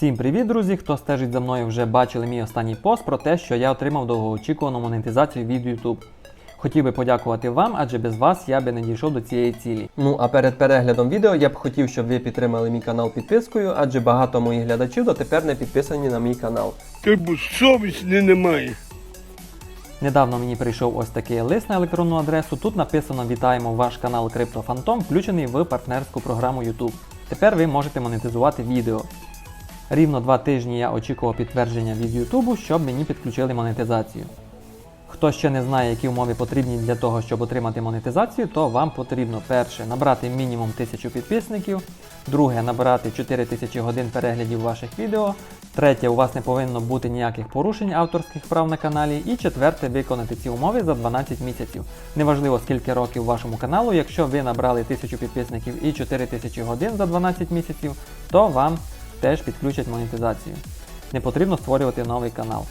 Всім привіт, друзі! Хто стежить за мною, вже бачили мій останній пост про те, що я отримав довгоочікувану монетизацію від YouTube. Хотів би подякувати вам, адже без вас я би не дійшов до цієї цілі. Ну а перед переглядом відео я б хотів, щоб ви підтримали мій канал підпискою, адже багато моїх глядачів дотепер не підписані на мій канал. Ти бо совісті немає. Недавно мені прийшов ось такий лист на електронну адресу. Тут написано Вітаємо ваш канал CryptoPhantom, включений в партнерську програму YouTube. Тепер ви можете монетизувати відео. Рівно два тижні я очікував підтвердження від YouTube, щоб мені підключили монетизацію. Хто ще не знає, які умови потрібні для того, щоб отримати монетизацію, то вам потрібно перше набрати мінімум 1000 підписників, друге набрати 4000 годин переглядів ваших відео, третє, у вас не повинно бути ніяких порушень авторських прав на каналі, і четверте, виконати ці умови за 12 місяців. Неважливо скільки років вашому каналу, якщо ви набрали 1000 підписників і 4000 годин за 12 місяців, то вам теж підключать монетизацію. Не потрібно створювати новий канал.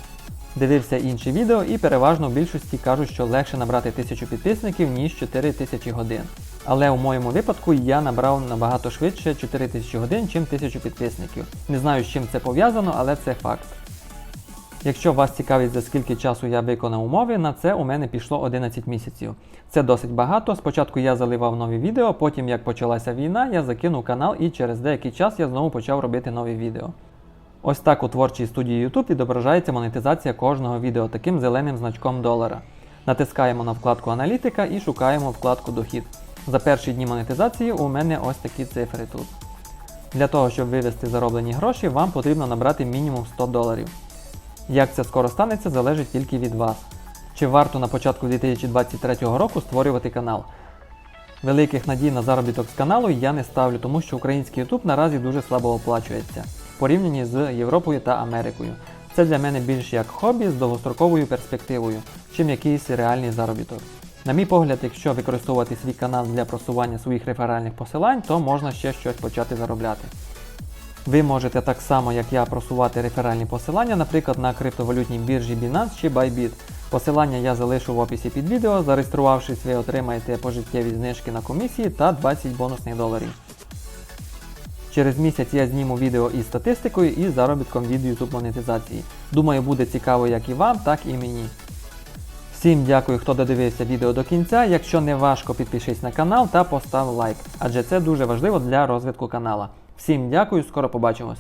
Дивився інші відео і переважно в більшості кажуть, що легше набрати 1000 підписників, ніж 4000 годин. Але у моєму випадку я набрав набагато швидше 4000 годин, чим 1000 підписників. Не знаю, з чим це пов'язано, але це факт. Якщо вас цікавить, за скільки часу я виконав умови, на це у мене пішло 11 місяців. Це досить багато. Спочатку я заливав нові відео, потім, як почалася війна, я закинув канал і через деякий час я знову почав робити нові відео. Ось так у творчій студії YouTube відображається монетизація кожного відео таким зеленим значком долара. Натискаємо на вкладку Аналітика і шукаємо вкладку Дохід. За перші дні монетизації у мене ось такі цифри тут. Для того, щоб вивести зароблені гроші, вам потрібно набрати мінімум 100 доларів. Як це скоро станеться, залежить тільки від вас. Чи варто на початку 2023 року створювати канал? Великих надій на заробіток з каналу я не ставлю, тому що український YouTube наразі дуже слабо оплачується в порівнянні з Європою та Америкою. Це для мене більш як хобі з довгостроковою перспективою, чим якийсь реальний заробіток. На мій погляд, якщо використовувати свій канал для просування своїх реферальних посилань, то можна ще щось почати заробляти. Ви можете так само, як я, просувати реферальні посилання, наприклад, на криптовалютній біржі Binance чи Bybit. Посилання я залишу в описі під відео. Зареєструвавшись, ви отримаєте пожиттєві знижки на комісії та 20 бонусних доларів. Через місяць я зніму відео із статистикою і заробітком від YouTube монетизації. Думаю, буде цікаво як і вам, так і мені. Всім дякую, хто додивився відео до кінця. Якщо не важко, підпишись на канал та постав лайк, адже це дуже важливо для розвитку канала. Всім дякую, скоро побачимось.